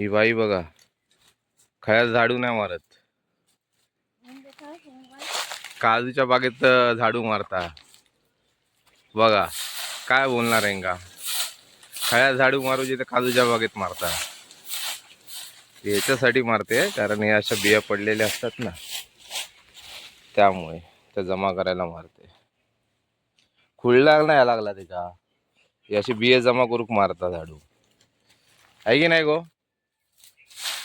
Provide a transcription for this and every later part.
ही बाई बघा खयात झाडू नाही मारत. काजूच्या बागेत झाडू मारता. बघा काय बोलणार आहे का खयात झाडू मारूची तर काजूच्या बागेत मारता. याच्यासाठी मारते कारण हे अशा बिया पडलेल्या असतात ना. त्यामुळे त्या जमा करायला मारते. खुळला नाही लागला त्याच्या हे अशी बिया जमा करूक मारता झाडू. आहे की नाही गो?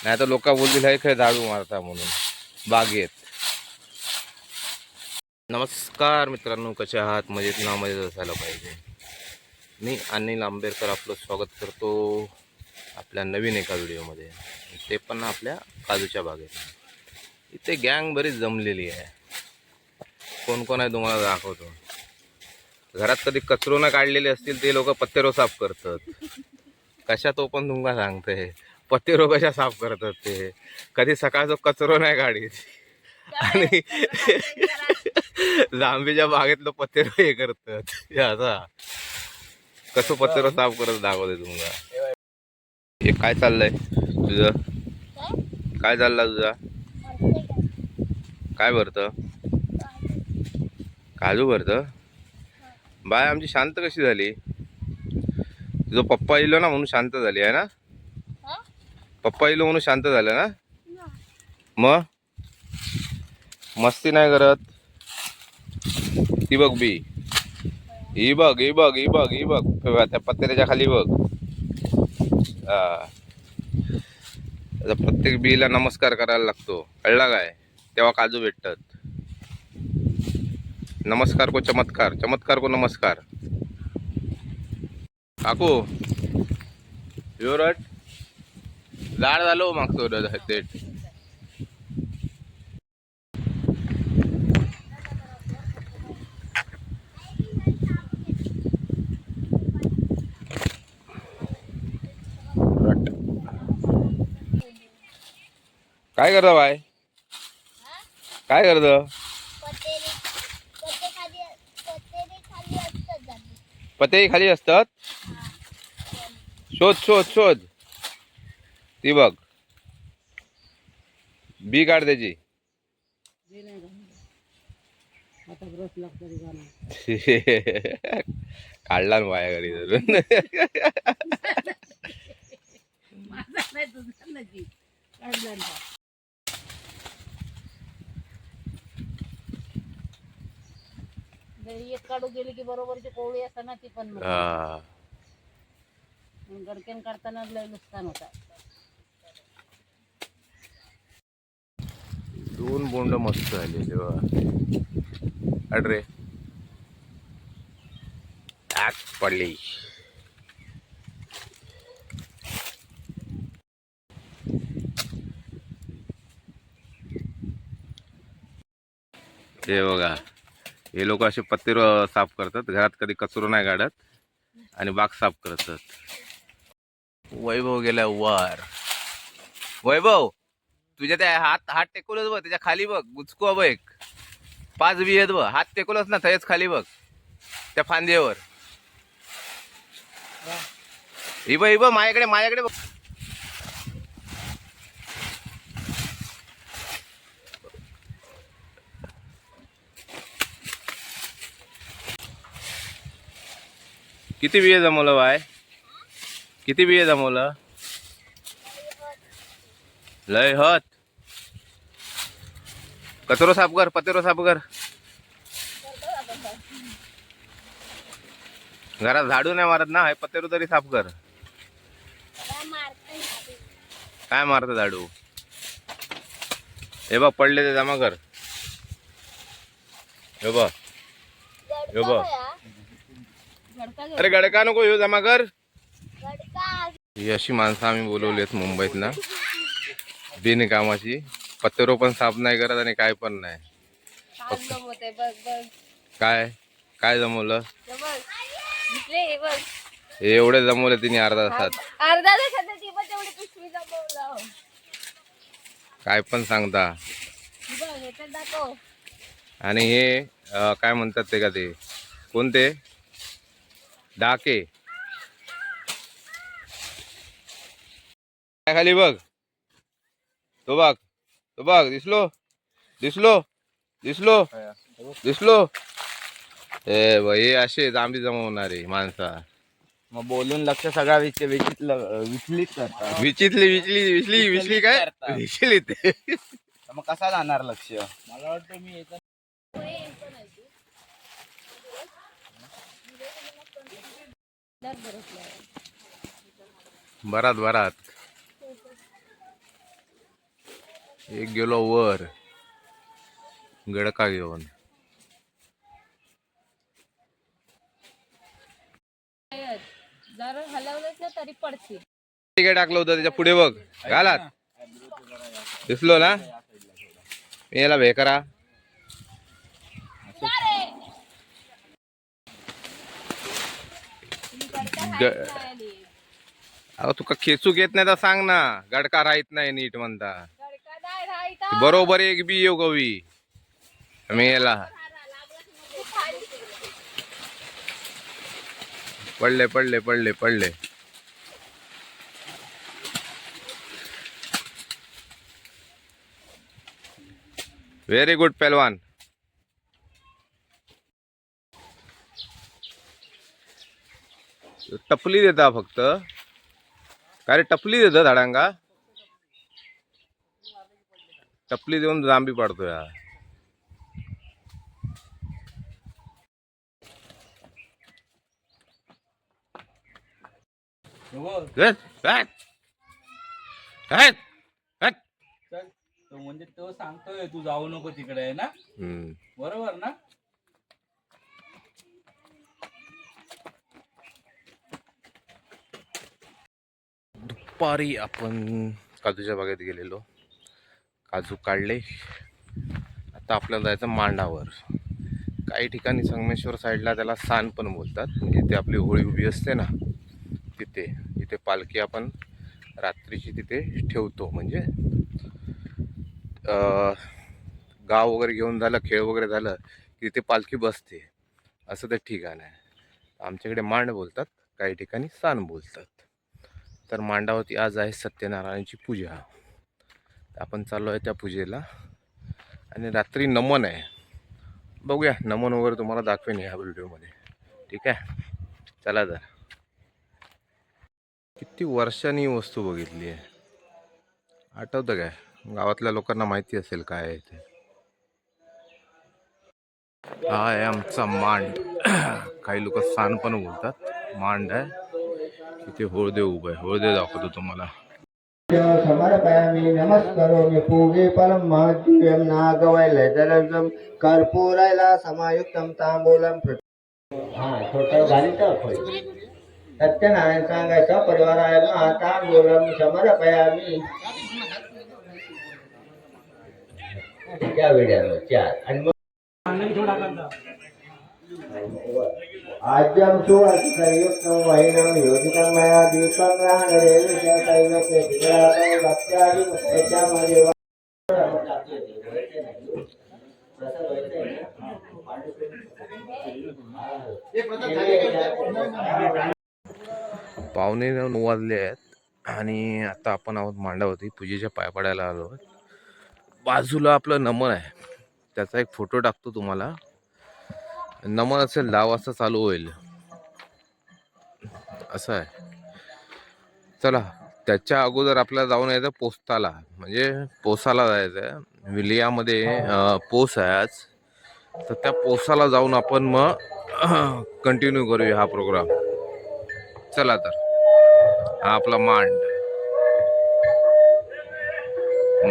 नाही तर लोक बोलतील हे काय झाडू मारता म्हणून. बागेत. नमस्कार मित्रांनो कसे आहात? मजेत ना मजेत असायला पाहिजे. मी अनिल आंबेडकर आपलं स्वागत करतो आपल्या नवीन एका व्हिडिओमध्ये. ते पण आपल्या काजूच्या बागेत. इथे गँग बरीच जमलेली आहे. कोण कोण आहे तुम्हाला दाखवतो. घरात कधी कचरो न काढलेले असतील ते लोक पत्तेरो साफ करतात. कशा तो पण तुमका सांगते. पत्तेरो कशा साफ करतात ते. कधी सकाळचा कचरो नाही गाडीत. आणि लांबीच्या बागेतलं पत्तेरो हे करतात. असा कसं पत्तेरो साफ करत दाखवते तुम्हाला. हे काय चाललंय तुझं? काय चाललं तुझा? काय भरतं? काजू भरतं? बाय आमची शांत कशी झाली? तुझं पप्पा येलो ना म्हणून शांत झाली आहे ना? पप्पा इलो म्हणून शांत झालं ना? मग? मस्ती नाही करत. ती बघ बी. ही बघ ही बघ ही बघ ही बघ. त्या पत्र्याच्या खाली बघ. आता प्रत्येक बीला नमस्कार करायला लागतो. कळला काय? तेव्हा काजू भेटतात. नमस्कार को चमत्कार. चमत्कार को नमस्कार. काकू युवरट जाड झालो मागतो ते काय करता बाय? काय करतं? पते खाली असतात. शोध शोध शोध. ती बघ. बी काढ त्याची. काढला ना बाया घरी धरून. एक काढू गेली की बरोबरची कोवळी असताना ती पण गडकेन काढताना लय नुकसान होता. दोन बोंड मस्त झालेले देवा अडरे टाक पडली. हे बघा हे लोक असे पत्तीर साफ करतात. घरात कधी कचरो नाही काढत आणि बाग साफ करतात. वैभव गेला वर. वैभव! तुझ्या त्या हात हात टेकवलंच बघ त्याच्याखाली बघ गुचको बघ एक. पाच बी आहेत बघ हात टेकवलंच ना थयच खाली बघ त्या फांद्यावर इब इब बघ माझ्याकडे माझ्याकडे बघ. किती बिये जमवलं बाय? किती बिये जमवलं लय हत. कचरो साफ कर पतेरो साफ कर. घरात झाडू नाही मारत ना हे पतेरो तरी साफ कर. काय मारत झाडू? हे बघ पडले ते जमा कर. हे बघ. हे बघ. अरे गडका नको ह्यो जमा कर. ही अशी माणसं आम्ही बोलवली आहेत मुंबईत ना बिनकामाची. पत्तेरो पण साफ नाही करत आणि काय पण नाही. काय काय? जमवलं? एवढे जमवले तिने अर्धा तासात. अर्धा तासात ती पण तेवढी पिशवी जमवलं. काय पण सांगता. बघ हे तर दाखव. आणि हे अं, काय म्हणतात ते का ते? कोणते? डाके. काय खाली बघ. तो बघ तो बघ दिसलो? दिसलो? दिसलो? दिसलो? ए बाई असे जांभी जमवणारे माणसा. मग बोलून लक्ष सगळा विच विचित विचलित करतात विचितली विचली विचली विचली काय. विचली ते. मग कसा जाणार लक्ष? मला वाटतं मी बरात बरात. एक गेलो वर. गडका घेऊन. जर हलवलंच ना तरी काय टाकलं होतं त्याच्या पुढे बघ. घालात. दिसलो ना? मी याला भे करा. ग- अहो तुका खेचूक येत नाही तर सांग ना. गडका राहत नाही नीट म्हणता. बरोबर एक बी येऊ गवी मेला. पडले पडले पडले पडले. व्हेरी गुड पहलवान टपली देता फक्त. काय रे टपली देता झाडांका टपली देऊन जांभी पाडतो या हट, हट. हट, हट. चल तो म्हणजे तो सांगतोय तू जाऊ नको तिकडे आहे ना हम्म. बरोबर ना दुपारी आपण काजूच्या बागेत गेलेलो काजू काढले. आता आपल्याला जायचं मांडावर. काही ठिकाणी संगमेश्वर साईडला त्याला सान पण बोलतात. म्हणजे ते आपली होळी उभी असते ना तिथे. जिथे पालखी आपण रात्रीची तिथे ठेवतो. म्हणजे गाव वगैरे घेऊन झालं खेळ वगैरे झालं की तिथे पालखी बसते. असं ते ठिकाण आहे. आमच्याकडे मांड बोलतात काही ठिकाणी सान बोलतात. तर मांडावरती आज आहे सत्यनारायणाची पूजा. आपण चाललो आहे त्या पूजेला. आणि रात्री नमन आहे. बघूया नमन वगैरे तुम्हाला दाखवेन ह्या व्हिडिओमध्ये. ठीक आहे? चला तर. किती वर्षांनी ही वस्तू बघितली आहे. आठवतं काय? गावातल्या लोकांना माहिती असेल काय आहे ते. हा आहे आमचा मांड. काही लोक सांड पण बोलतात. मांड आहे. इथे होळदेव उभं आहे. होळदेव दाखवतो तुम्हाला. समर्पयामि नमस्करोमि पूगे परं महद्दिव्यं नागवैलजलजं कर्पूरैला समायुक्तं तांबूलं पृ- हा छोटं घालितं खोय सत्यनारायण सांगाय सपरिवाराय महा तांबूलं समर्पयामि. त्या वेळेला चार. आणि मग आद्यं सुवर्तिसंयुक्तं पावणे नऊ वाजले आहेत आणि आता आपण आहोत मांडावरती. पूजेच्या पाय पडायला आलो आहोत. बाजूला आपलं नमन आहे. त्याचा एक फोटो टाकतो तुम्हाला. नमन असेल दहा वाजता चालू होईल. असं आहे. चला त्याच्या अगोदर आपल्याला जाऊन यायचं पोस्ताला. म्हणजे पोसाला जायचं आहे. विलियामध्ये अं, पोस आहे आज. तर त्या पोसाला जाऊन आपण मग कंटिन्यू करूया हा प्रोग्राम चला तर. हा आपला मांड.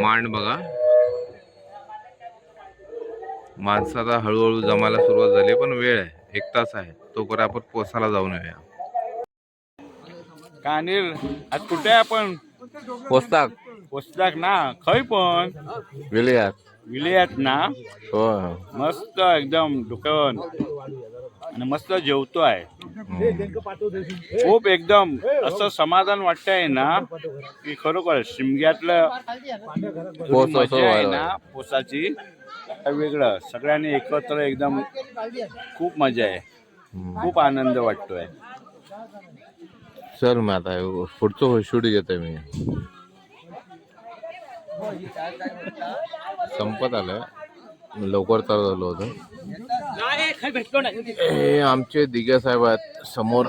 मांड बघा. माणसं आता हळूहळू जमायला सुरुवात झाली पण वेळ आहे. एक तास आहे. तोपर्यंत आपण पोसाला जाऊन येऊया. का अनिल आज कुठे आहे आपण? पोचतात पोचलाक ना? खय पण? विलियात. विलेयात ना? हो मस्त एकदम दुकान आणि मस्त जेवतो आहे. खूप एकदम असं समाधान वाटतंय ना की खरोखर शिमग्यातलं मजा आहे ना पोसाची. वेगळं? सगळ्यांनी एकत्र एकदम खूप मजा आहे. खूप आनंद वाटतोय. चल मग आता पुढचं शूट घेतोय मी. संपत आलंय लवकर चालू झालं होतं हे आमचे दिग्या साहेब आहेत समोर.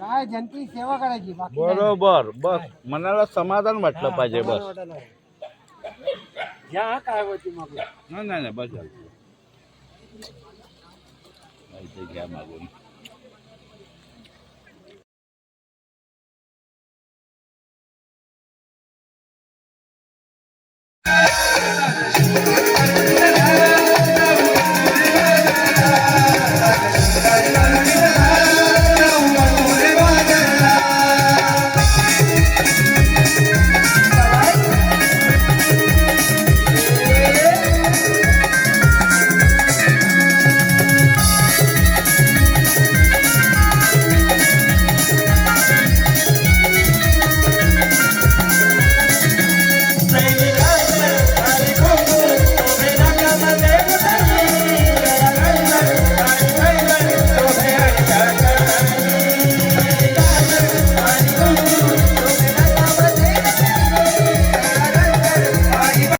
काय जनतेची सेवा करायची? बाकी बरोबर बस. मनाला समाधान वाटलं पाहिजे बस. घ्या काय होती मग नाही नाही नाही, बस झालं. घ्या मागून. Yeah.